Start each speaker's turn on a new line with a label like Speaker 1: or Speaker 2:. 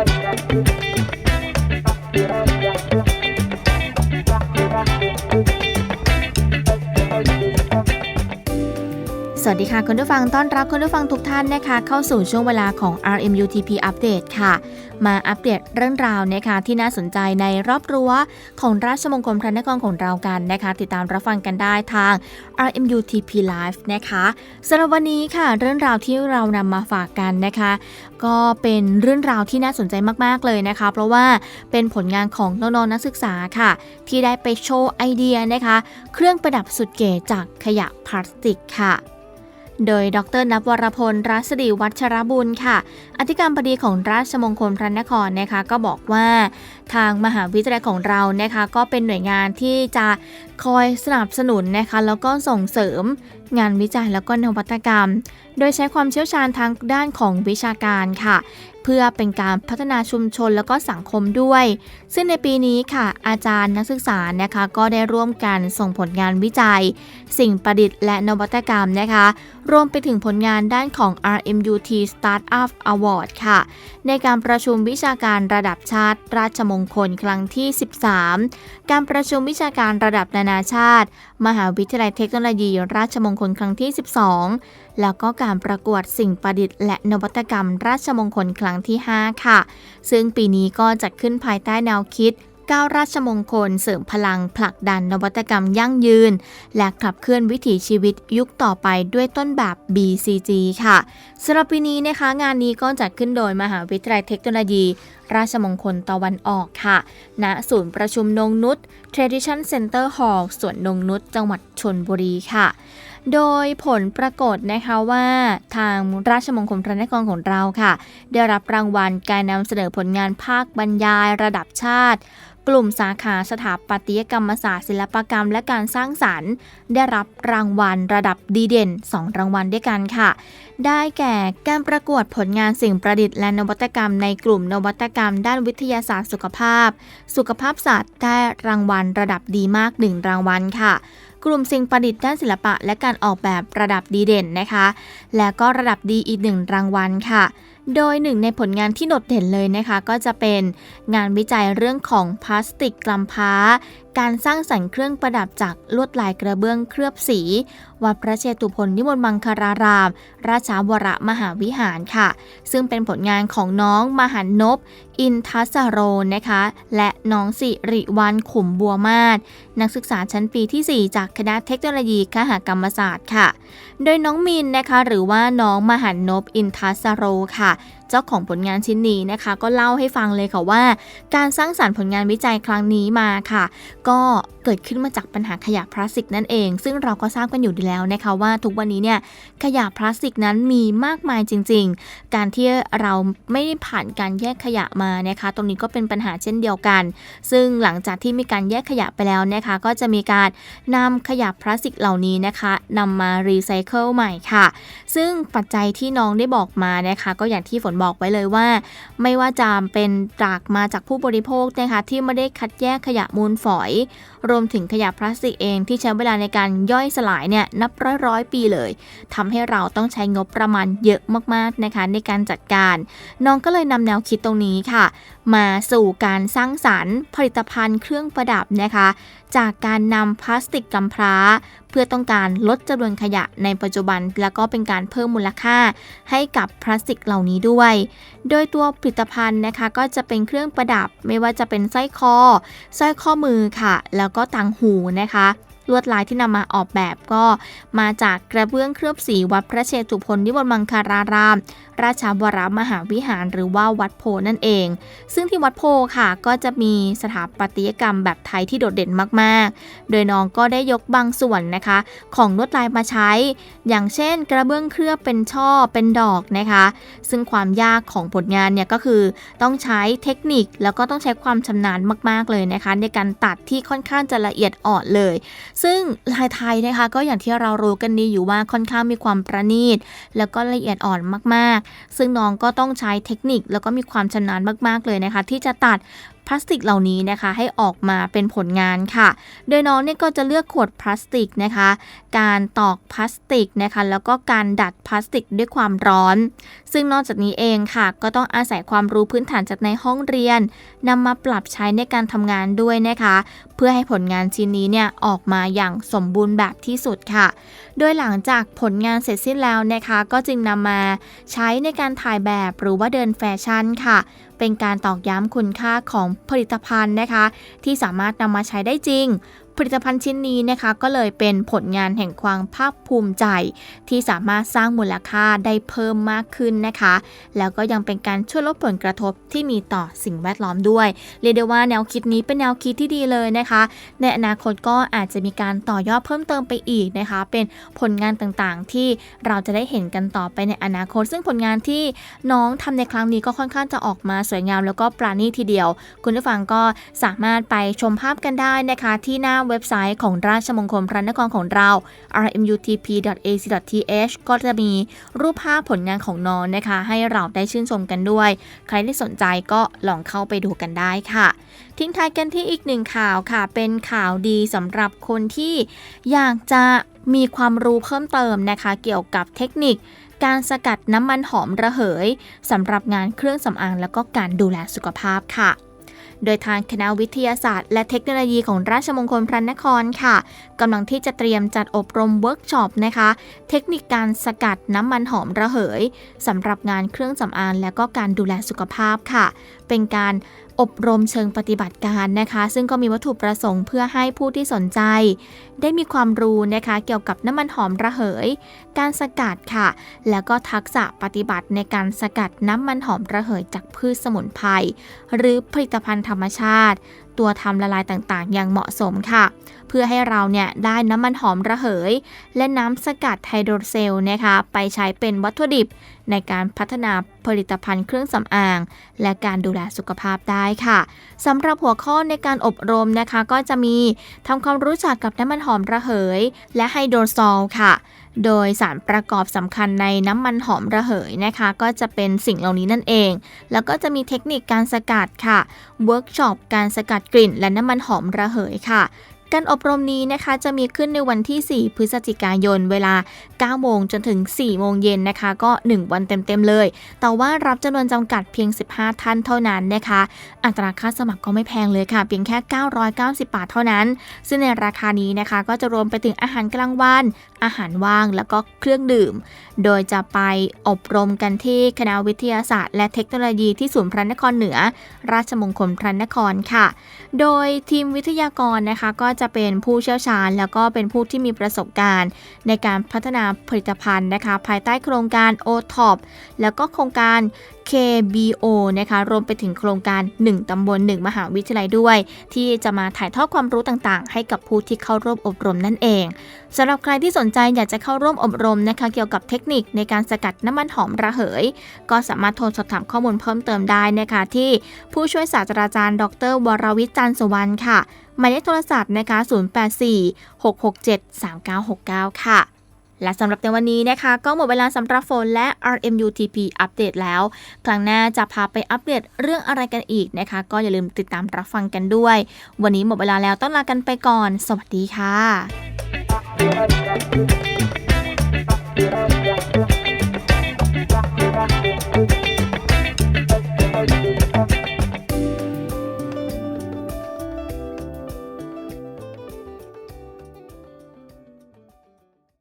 Speaker 1: Obrigada. วัสดีค่ะคุณผู้ฟังต้อนรับคุณผู้ฟังทุกท่านนะคะ เข้าสู่ช่วงเวลาของ RMUTP Update ค่ะ มาอัปเดตเรื่องราวนะคะ ที่น่าสนใจในรอบรั้วของราชมงคลพระนครของเรากันนะคะ ติดตามรับฟังกันได้ทาง RMUTP Live นะคะสำหรับวันนี้ค่ะ เรื่องราวที่เรานำมาฝากกันนะคะ ก็เป็นเรื่องราวที่น่าสนใจมากๆเลยนะคะ เพราะว่าเป็นผลงานของน้องๆนักศึกษาค่ะ ที่ได้ไปโชว์ไอเดียนะคะ เครื่องประดับสุดเก๋จากขยะพลาสติกค่ะ โดยดรนับวรพลรัศดีวัชรบุญค่ะ อธิการบดีของราชมงคลพระนครนะคะก็บอกว่า ทางมหาวิทยาลัยของเรานะคะก็เป็นหน่วยงานที่จะคอยสนับสนุนนะคะแล้วก็ส่งเสริมงานวิจัยแล้วก็นวัตกรรม โดยใช้ความเชี่ยวชาญทางด้านของวิชาการค่ะ พื่อเป็นการพัฒนาชุมชนแล้วก็สังคมด้วย ซึ่งในปีนี้ค่ะ อาจารย์นักศึกษานะคะก็ได้ร่วมกันส่งผลงานวิจัย สิ่งประดิษฐ์และนวัตกรรมนะคะ รวมไปถึงผลงานด้านของ RMUT Startup Award ค่ะ ในการประชุมวิชาการระดับชาติ ราชมงคลครั้งที่ 13 การประชุมวิชาการระดับนานาชาติ มหาวิทยาลัยเทคโนโลยี ราชมงคลครั้งที่ 12 แล้วก็การประกวดสิ่งประดิษฐ์และนวัตกรรม ราชมงคลครั้งที่ 5 ค่ะ ซึ่งปีนี้ก็จัดขึ้นภายใต้แนวคิด9ราชมงคลเสริมพลังผลักดันนวัตกรรมยั่งยืน และขับเคลื่อนวิถีชีวิตยุคต่อไปด้วยต้นแบบ BCG ค่ะสำหรับปีนี้นะคะงานนี้ก็จัดขึ้นโดยมหาวิทยาลัยเทคโนโลยี ราชมงคลตะวันออกค่ะ ณ ศูนย์ประชุมนงนุษ Tradition Center Hall สวนนงนุษจังหวัดชนบุรีค่ะ โดยผลปรากฏนะคะว่าทางราชมงคลพระนครของเราค่ะ ได้รับรางวัลการนำเสนอผลงานภาคบรรยายระดับชาติ กลุ่มสาขาสถาปัตยกรรมศาสตร์ศิลปกรรมและการสร้างสรรค์ ได้รับรางวัลระดับดีเด่น 2 รางวัลด้วยกันค่ะ ได้แก่การประกวดผลงานสิ่งประดิษฐ์และนวัตกรรมในกลุ่มนวัตกรรม ด้านวิทยาศาสตร์สุขภาพ สุขภาพศาสตร์ได้รางวัลระดับดีมาก 1 รางวัลค่ะกลุ่มสิ่งประดิษฐ์ด้านศิลปะและการออกแบบระดับดีเด่นนะคะ และก็ระดับดีอีกหนึ่งรางวัลค่ะ โดยหนึ่งในผลงานที่โดดเด่นเลยนะคะ ก็จะเป็นงานวิจัยเรื่องของพลาสติกกำพร้า การสร้างสรรค์เครื่องประดับจากลวดลายกระเบื้องเคลือบสี วัดพระเชตุพนนิมนต์มังคาราราม ราชาวรมหาวิหารค่ะ ซึ่งเป็นผลงานของน้องมหันนบ อินทัสโรนะคะ และน้องสิริวันขุมบัวมาศนักศึกษาชั้นปีที่ 4 จากคณะเทคโนโลยีคหกรรมศาสตร์ค่ะ โดยน้องมินนะคะ หรือว่าน้องมหันนบอินทัสโรค่ะ เจ้าของผลงานชิ้นนี้นะคะ ก็เล่าให้ฟังเลยค่ะว่า การสร้างสารรค์ผลงานวิจัยครั้งนี้มาค่ะ ก็ เกิดขึ้นมาจากปัญหาขยะพลาสติกนั่นเอง ซึ่งเราก็ทราบกันอยู่ดีแล้วนะคะว่าทุกวันนี้เนี่ยขยะพลาสติกนั้นมีมากมายจริง ๆ การที่เราไม่ได้ผ่านการแยกขยะมานะคะ ตรงนี้ก็เป็นปัญหาเช่นเดียวกัน ซึ่งหลังจากที่มีการแยกขยะไปแล้วนะคะ ก็จะมีการนำขยะพลาสติกเหล่านี้นะคะนำมารีไซเคิลใหม่ค่ะ ซึ่งปัจจัยที่น้องได้บอกมานะคะ ก็อย่างที่ฝนบอกไว้เลยว่า ไม่ว่าจะเป็นจากมาจากผู้บริโภคนะคะที่ไม่ได้คัดแยกขยะมูลฝอยรวมถึงขยะพลาสติกเองที่ใช้เวลาในการย่อยสลายเนี่ยนับร้อยร้อยปีเลยทำให้เราต้องใช้งบประมาณเยอะมากๆนะคะในการจัดการ น้องก็เลยนำแนวคิดตรงนี้ค่ะ มาสู่การสร้างสารรค์ผลิตภัณฑ์เครื่องประดับนะคะจากการนำพลาสติกกำพร้า เพื่อต้องการลดจำนวนขยะในปัจจุบัน แล้วก็เป็นการเพิ่มมูลค่าให้กับพลาสติกเหล่านี้ด้วย โดยตัวผลิตภัณฑ์นะคะก็จะเป็นเครื่องประดับไม่ว่าจะเป็นสร้อยคอสร้อยข้อมือค่ะ แล้วก็ต่างหูนะคะ ลวดลายที่นำมาออกแบบก็มาจากกระเบื้องเคลือบสีวัดพระเชตุพนนิมนต์มังคาราราม ราชาวรมหาวิหารหรือว่าวัดโพนั่นเอง ซึ่งที่วัดโพค่ะก็จะมีสถาปัตยกรรมแบบไทยที่โดดเด่นมากๆ โดยน้องก็ได้ยกบางส่วนนะคะ ของลวดลายมาใช้ อย่างเช่น กระเบื้องเคลือบเป็นช่อเป็นดอกนะคะ ซึ่งความยากของผลงานเนี่ยก็คือต้องใช้เทคนิคแล้วก็ต้องใช้ความชำนาญมาก ๆเลยนะคะ ในการตัดที่ค่อนข้างจะละเอียดอ่อนเลยซึ่งลายไทยนะคะก็อย่างที่เรารู้กันดีอยู่ว่าค่อนข้างมีความประณีต แล้วก็ละเอียดอ่อนมากๆ ซึ่งน้องก็ต้องใช้เทคนิคแล้วก็มีความชำนาญมากๆเลยนะคะ ที่จะตัดพลาสติกเหล่านี้นะคะให้ออกมาเป็นผลงานค่ะ โดยน้องเนี่ยก็จะเลือกขวดพลาสติกนะคะ การตอกพลาสติกนะคะ แล้วก็การดัดพลาสติกด้วยความร้อน ซึ่งนอกจากนี้เองค่ะ ก็ต้องอาศัยความรู้พื้นฐานจากในห้องเรียนนำมาปรับใช้ในการทำงานด้วยนะคะ เพื่อให้ผลงานชิ้นนี้เนี่ยออกมาอย่างสมบูรณ์แบบที่สุดค่ะ โดยหลังจากผลงานเสร็จสิ้นแล้วนะคะ ก็จึงนำมาใช้ในการถ่ายแบบหรือว่าเดินแฟชั่นค่ะ เป็นการตอกย้ำคุณค่าของผลิตภัณฑ์นะคะ ที่สามารถนำมาใช้ได้จริง ผลิตภัณฑ์ชิ้นนี้นะคะก็เลยเป็นผลงานแห่งความภาคภูมิใจ ที่สามารถสร้างมูลค่าได้เพิ่มมากขึ้นนะคะ แล้วก็ยังเป็นการช่วยลดผลกระทบที่มีต่อสิ่งแวดล้อมด้วย เรียกได้ว่าแนวคิดนี้เป็นแนวคิดที่ดีเลยนะคะ ในอนาคตก็อาจจะมีการต่อยอดเพิ่มเติมไปอีกนะคะ เป็นผลงานต่างๆ ที่เราจะได้เห็นกันต่อไปในอนาคต ซึ่งผลงานที่น้องทำในครั้งนี้ก็ค่อนข้างจะออกมาสวยงาม แล้วก็ปราณีตทีเดียว คุณผู้ฟังก็สามารถไปชมภาพกันได้นะคะที่หน้าเว็บไซต์ของราชมงคลพระนครของเรา rmutp.ac.th ก็จะมีรูปภาพผลงานของน้องนะคะ ให้เราได้ชื่นชมกันด้วย ใครที่สนใจก็ลองเข้าไปดูกันได้ค่ะ ทิ้งท้ายกันที่อีกหนึ่งข่าวค่ะ เป็นข่าวดีสำหรับคนที่อยากจะมีความรู้เพิ่มเติมนะคะ เกี่ยวกับเทคนิคการสกัดน้ำมันหอมระเหยสำหรับงานเครื่องสำอางแล้วก็การดูแลสุขภาพค่ะ โดยทางคณะวิทยาศาสตร์ และเทคโนโลยีของราชมงคลพระนครค่ะกำลังที่จะเตรียมจัดอบรมเวิร์กช็อปนะคะ เทคนิคการสกัดน้ำมันหอมระเหยสำหรับงานเครื่องสำอางและก็การดูแลสุขภาพค่ะ เป็นการ อบรมเชิงปฏิบัติการนะคะ ซึ่งก็มีวัตถุประสงค์เพื่อให้ผู้ที่สนใจ ได้มีความรู้นะคะ เกี่ยวกับน้ำมันหอมระเหย การสกัดค่ะ แล้วก็ทักษะปฏิบัติในการสกัดน้ำมันหอมระเหยจากพืชสมุนไพรหรือผลิตภัณฑ์ธรรมชาติ ตัวทำละลายต่างๆ อย่างเหมาะสมค่ะ เพื่อให้เราเนี่ยได้น้ำมันหอมระเหย และน้ำสกัดไฮโดรเซลนะคะไปใช้เป็นวัตถุดิบ ในการพัฒนาผลิตภัณฑ์เครื่องสำอาง และการดูแลสุขภาพได้ค่ะสำหรับหัวข้อในการอบรมนะคะ ก็จะมีทำความรู้จักกับน้ำมันหอมระเหย และไฮโดรซอลค่ะ โดยสารประกอบสำคัญในน้ำมันหอมระเหยนะคะ ก็จะเป็นสิ่งเหล่านี้นั่นเอง แล้วก็จะมีเทคนิคการสกัดค่ะเวิร์กช็อปการสกัดกลิ่น และน้ำมันหอมระเหยค่ะ การอบรมนี้นะคะจะมีขึ้นในวันที่ 4 พฤศจิกายน เวลา 9 โมงจนถึง 4 โมงเย็นนะคะ ก็ 1 วันเต็มๆเลย แต่ว่ารับจำนวนจำกัดเพียง 15 ท่านเท่านั้นนะคะ อัตราค่าสมัครก็ไม่แพงเลยค่ะ เพียงแค่ 990 บาทเท่านั้น ซึ่งในราคานี้นะคะก็จะรวมไปถึงอาหารกลางวัน อาหารว่างแล้วก็เครื่องดื่ม โดยจะไปอบรมกันที่คณะวิทยาศาสตร์ และเทคโนโลยีที่ศูนย์พระนครเหนือ ราชมงคลพระนครค่ะ โดยทีมวิทยากรนะคะก็จะเป็นผู้เชี่ยวชาญ แล้วก็เป็นผู้ที่มีประสบการณ์ ในการพัฒนาผลิตภัณฑ์นะคะ ภายใต้โครงการ o t o p แล้วก็โครงการ KBO นะคะรวมไปถึงโครงการ 1 ตำบล 1 มหาวิทยาลัยด้วย ที่จะมาถ่ายทอดความรู้ต่างๆ ให้กับผู้ที่เข้าร่วมอบรมนั่นเองสำหรับใครที่สนใจอยากจะเข้าร่วมอบรมนะคะเกี่ยวกับเทคนิคในการสกัดน้ำมันหอมระเหย ก็สามารถโทรสอบถามข้อมูลเพิ่มเติมได้นะคะที่ผู้ช่วยศาสตราจารย์ ดร วรวิจันทร์สุวรรณค่ะหมายเลขโทรศัพท์นะคะ 0846673969 ค่ะ และสำหรับในวันนี้นะคะ ก็หมดเวลาสำหรับฝนและ RMUTP อัปเดตแล้ว ครั้งหน้าจะพาไปอัปเดตเรื่องอะไรกันอีกนะคะ ก็อย่าลืมติดตามรับฟังกันด้วย วันนี้หมดเวลาแล้วต้องลากันไปก่อน สวัสดีค่ะ